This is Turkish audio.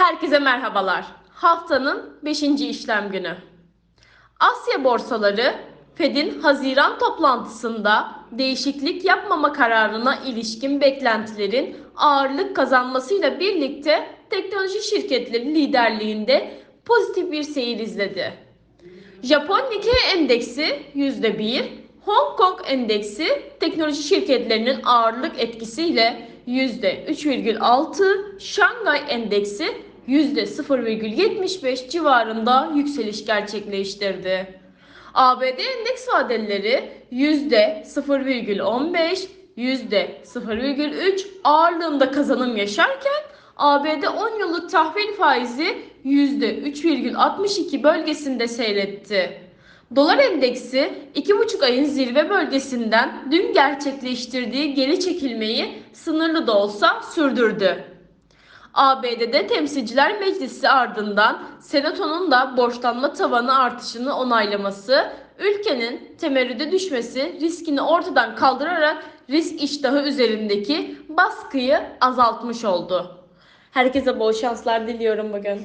Herkese merhabalar. Haftanın 5. işlem günü. Asya borsaları Fed'in Haziran toplantısında değişiklik yapmama kararına ilişkin beklentilerin ağırlık kazanmasıyla birlikte teknoloji şirketleri liderliğinde pozitif bir seyir izledi. Japon Nikkei endeksi %1, Hong Kong endeksi teknoloji şirketlerinin ağırlık etkisiyle %3,6, Şangay endeksi %0,75 civarında yükseliş gerçekleştirdi. ABD endeks vadeleri %0,15, %0,3 ağırlığında kazanım yaşarken ABD 10 yıllık tahvil faizi %3,62 bölgesinde seyretti. Dolar endeksi 2,5 ayın zirve bölgesinden dün gerçekleştirdiği geri çekilmeyi sınırlı da olsa sürdürdü. ABD'de Temsilciler Meclisi ardından Senato'nun da borçlanma tavanı artışını onaylaması, ülkenin temerrüde düşmesi riskini ortadan kaldırarak risk iştahı üzerindeki baskıyı azaltmış oldu. Herkese bol şanslar diliyorum bugün.